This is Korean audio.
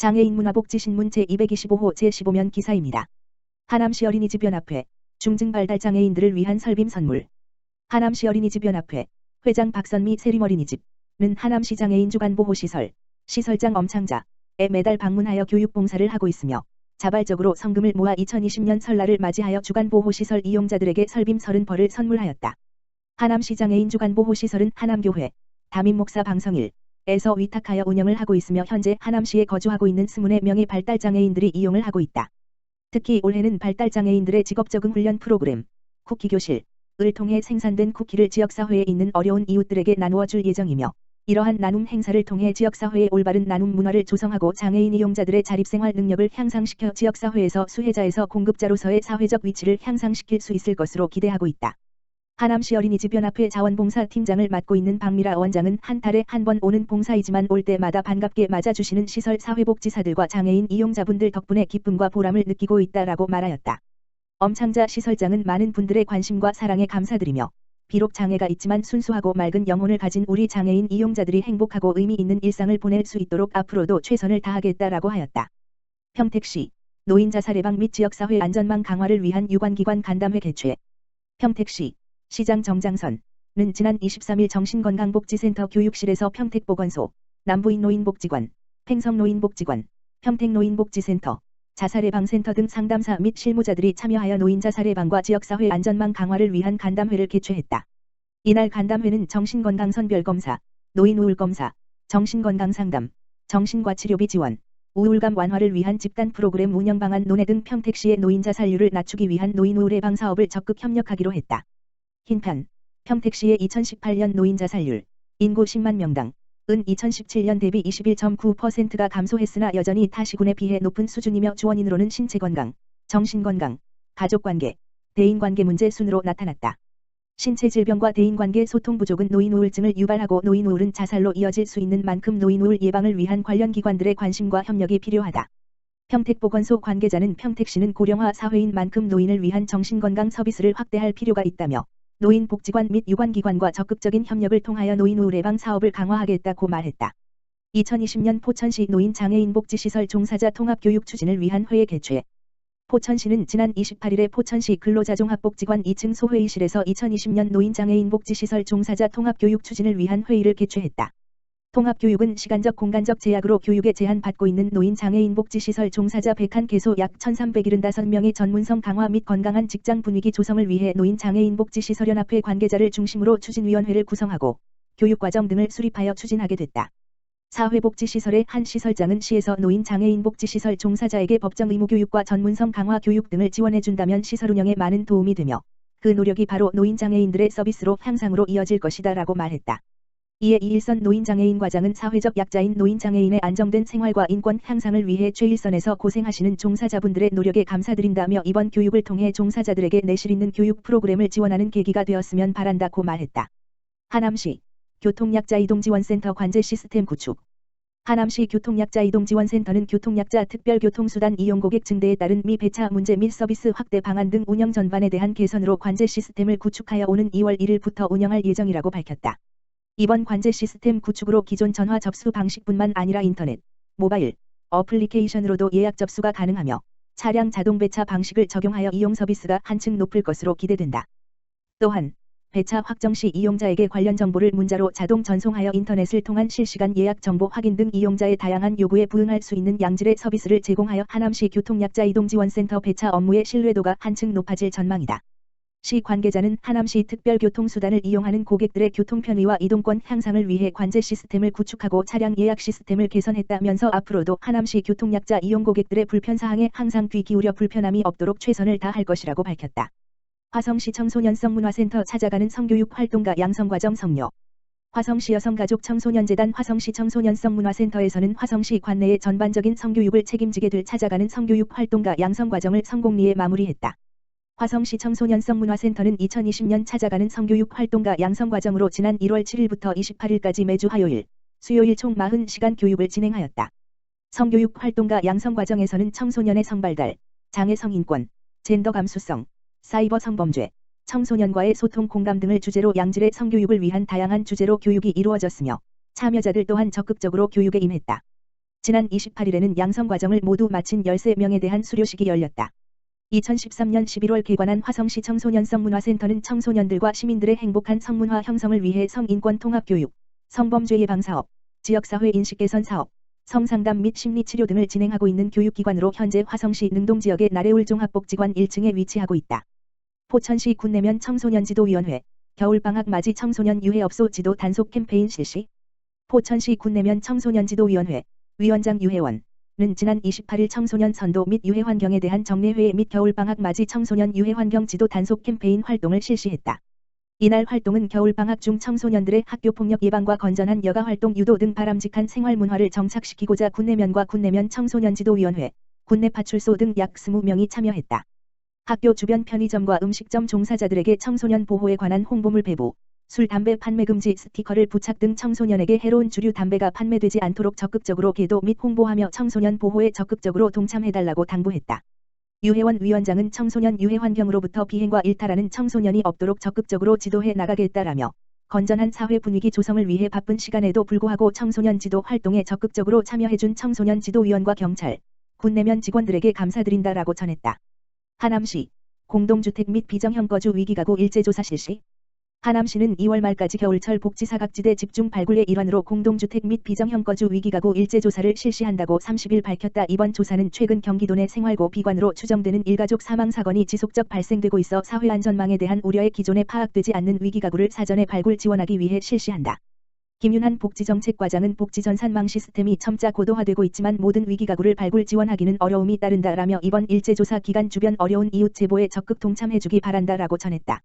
장애인 문화복지신문 제225호 제15면 기사입니다. 하남시 어린이집 연합회 중증 발달 장애인들을 위한 설빔 선물 하남시 어린이집 연합회 회장 박선미 세림 어린이집는 하남시 장애인 주간 보호 시설 시설장 엄창자에 매달 방문하여 교육 봉사를 하고 있으며 자발적으로 성금을 모아 2020년 설날을 맞이하여 주간 보호 시설 이용자들에게 설빔 30벌을 선물하였다. 하남시 장애인 주간 보호 시설은 하남교회 담임 목사 방성일 에서 위탁하여 운영을 하고 있으며 현재 하남시에 거주하고 있는 24명의 발달장애인들이 이용을 하고 있다. 특히 올해는 발달장애인들의 직업적응 훈련 프로그램, 쿠키 교실, 을 통해 생산된 쿠키를 지역사회에 있는 어려운 이웃들에게 나누어 줄 예정이며 이러한 나눔 행사를 통해 지역사회의 올바른 나눔 문화를 조성하고 장애인 이용자들의 자립생활 능력을 향상시켜 지역사회에서 수혜자에서 공급자로서의 사회적 위치를 향상시킬 수 있을 것으로 기대하고 있다. 하남시 어린이집 연합회 자원봉사 팀장을 맡고 있는 박미라 원장은 한 달에 한 번 오는 봉사이지만 올 때마다 반갑게 맞아주시는 시설 사회복지사들과 장애인 이용자분들 덕분에 기쁨과 보람을 느끼고 있다라고 말하였다. 엄창자 시설장은 많은 분들의 관심과 사랑에 감사드리며 비록 장애가 있지만 순수하고 맑은 영혼을 가진 우리 장애인 이용자들이 행복하고 의미 있는 일상을 보낼 수 있도록 앞으로도 최선을 다하겠다라고 하였다. 평택시 노인 자살 예방 및 지역사회 안전망 강화를 위한 유관기관 간담회 개최 평택시 시장 정장선은 지난 23일 정신건강복지센터 교육실에서 평택보건소, 남부인노인복지관, 팽성노인복지관, 평택노인복지센터, 자살예방센터 등 상담사 및 실무자들이 참여하여 노인 자살예방과 지역사회 안전망 강화를 위한 간담회를 개최했다. 이날 간담회는 정신건강선별검사, 노인우울검사, 정신건강상담, 정신과치료비 지원, 우울감 완화를 위한 집단 프로그램 운영 방안 논의 등 평택시의 노인 자살률을 낮추기 위한 노인우울 예방 사업을 적극 협력하기로 했다. 흰편, 평택시의 2018년 노인 자살률, 인구 10만 명당, 은 2017년 대비 21.9%가 감소했으나 여전히 타 시군에 비해 높은 수준이며 주원인으로는 신체 건강, 정신 건강, 가족 관계, 대인 관계 문제 순으로 나타났다. 신체 질병과 대인 관계 소통 부족은 노인 우울증을 유발하고 노인 우울은 자살로 이어질 수 있는 만큼 노인 우울 예방을 위한 관련 기관들의 관심과 협력이 필요하다. 평택보건소 관계자는 평택시는 고령화 사회인 만큼 노인을 위한 정신건강 서비스를 확대할 필요가 있다며 노인복지관 및 유관기관과 적극적인 협력을 통하여 노인 우울 예방 사업을 강화하겠다고 말했다. 2020년 포천시 노인장애인복지시설 종사자 통합교육 추진을 위한 회의 개최 포천시는 지난 28일에 포천시 근로자종합복지관 2층 소회의실에서 2020년 노인장애인복지시설 종사자 통합교육 추진을 위한 회의를 개최했다. 통합교육은 시간적 공간적 제약으로 교육에 제한받고 있는 노인 장애인 복지시설 종사자 101개소 약 1375명의 전문성 강화 및 건강한 직장 분위기 조성을 위해 노인 장애인 복지시설 연합회 관계자를 중심으로 추진위원회를 구성하고 교육과정 등을 수립하여 추진하게 됐다. 사회복지시설의 한 시설장은 시에서 노인 장애인 복지시설 종사자에게 법정 의무 교육과 전문성 강화 교육 등을 지원해준다면 시설 운영에 많은 도움이 되며 그 노력이 바로 노인 장애인들의 서비스로 향상으로 이어질 것이다 라고 말했다. 이에 이일선 노인장애인 과장은 사회적 약자인 노인장애인의 안정된 생활과 인권 향상을 위해 최일선에서 고생하시는 종사자분들의 노력에 감사드린다며 이번 교육을 통해 종사자들에게 내실 있는 교육 프로그램을 지원하는 계기가 되었으면 바란다고 말했다. 하남시 교통약자 이동지원센터 관제 시스템 구축 하남시 교통약자 이동지원센터는 교통약자 특별교통수단 이용 고객 증대에 따른 미 배차 문제 및 서비스 확대 방안 등 운영 전반에 대한 개선으로 관제 시스템을 구축하여 오는 2월 1일부터 운영할 예정이라고 밝혔다. 이번 관제 시스템 구축으로 기존 전화 접수 방식뿐만 아니라 인터넷, 모바일, 어플리케이션으로도 예약 접수가 가능하며 차량 자동 배차 방식을 적용하여 이용 서비스가 한층 높을 것으로 기대된다. 또한 배차 확정 시 이용자에게 관련 정보를 문자로 자동 전송하여 인터넷을 통한 실시간 예약 정보 확인 등 이용자의 다양한 요구에 부응할 수 있는 양질의 서비스를 제공하여 하남시 교통약자 이동지원센터 배차 업무의 신뢰도가 한층 높아질 전망이다. 시 관계자는 하남시 특별교통수단을 이용하는 고객들의 교통 편의와 이동권 향상을 위해 관제 시스템을 구축하고 차량 예약 시스템을 개선했다면서 앞으로도 하남시 교통약자 이용 고객들의 불편사항에 항상 귀 기울여 불편함이 없도록 최선을 다할 것이라고 밝혔다. 화성시 청소년성 문화센터 찾아가는 성교육 활동가 양성과정 성료 화성시 여성가족 청소년재단 화성시 청소년성 문화센터에서는 화성시 관내의 전반적인 성교육을 책임지게 될 찾아가는 성교육 활동가 양성과정을 성공리에 마무리했다. 화성시 청소년성 문화센터는 2020년 찾아가는 성교육 활동가 양성과정으로 지난 1월 7일부터 28일까지 매주 화요일, 수요일 총 40시간 교육을 진행하였다. 성교육 활동가 양성과정에서는 청소년의 성발달, 장애 성인권, 젠더 감수성, 사이버 성범죄, 청소년과의 소통 공감 등을 주제로 양질의 성교육을 위한 다양한 주제로 교육이 이루어졌으며 참여자들 또한 적극적으로 교육에 임했다. 지난 28일에는 양성 과정을 모두 마친 13명에 대한 수료식이 열렸다. 2013년 11월 개관한 화성시 청소년 성 문화센터는 청소년들과 시민들의 행복한 성문화 형성을 위해 성인권 통합교육, 성범죄 예방 사업, 지역사회 인식 개선 사업, 성상담 및 심리치료 등을 진행하고 있는 교육기관으로 현재 화성시 능동 지역의 나래울 종합복지관 1층에 위치하고 있다. 포천시 군내면 청소년지도위원회, 겨울방학 맞이 청소년 유해업소 지도 단속 캠페인 실시, 포천시 군내면 청소년지도위원회, 위원장 유해원, 는 지난 28일 청소년 선도 및 유해 환경에 대한 정례회의 및 겨울방학 맞이 청소년 유해 환경 지도 단속 캠페인 활동을 실시했다. 이날 활동은 겨울방학 중 청소년들의 학교폭력 예방과 건전한 여가활동 유도 등 바람직한 생활문화를 정착시키고자 군내면과 군내면 청소년지도위원회, 군내파출소 등 약 20명이 참여했다. 학교 주변 편의점과 음식점 종사자들에게 청소년 보호에 관한 홍보물 배부, 술, 담배 판매 금지 스티커를 부착 등 청소년에게 해로운 주류 담배가 판매되지 않도록 적극적으로 계도 및 홍보하며 청소년 보호에 적극적으로 동참해달라고 당부했다. 유해원 위원장은 청소년 유해 환경으로부터 비행과 일탈하는 청소년이 없도록 적극적으로 지도해 나가겠다라며 건전한 사회 분위기 조성을 위해 바쁜 시간에도 불구하고 청소년 지도 활동에 적극적으로 참여해준 청소년 지도위원과 경찰, 군 내면 직원들에게 감사드린다라고 전했다. 하남시 공동주택 및 비정형 거주 위기가구 일제조사 실시 하남시는 2월 말까지 겨울철 복지 사각지대 집중 발굴의 일환으로 공동주택 및 비정형 거주 위기가구 일제 조사를 실시한다고 30일 밝혔다. 이번 조사는 최근 경기도 내 생활고 비관으로 추정되는 일가족 사망 사건이 지속적 발생되고 있어 사회 안전망에 대한 우려에 기존에 파악되지 않는 위기가구를 사전에 발굴 지원하기 위해 실시한다. 김윤한 복지정책과장은 복지전산망 시스템이 점차 고도화되고 있지만 모든 위기가구를 발굴 지원하기는 어려움이 따른다라며 이번 일제조사 기간 주변 어려운 이웃 제보에 적극 동참해주기 바란다라고 전했다.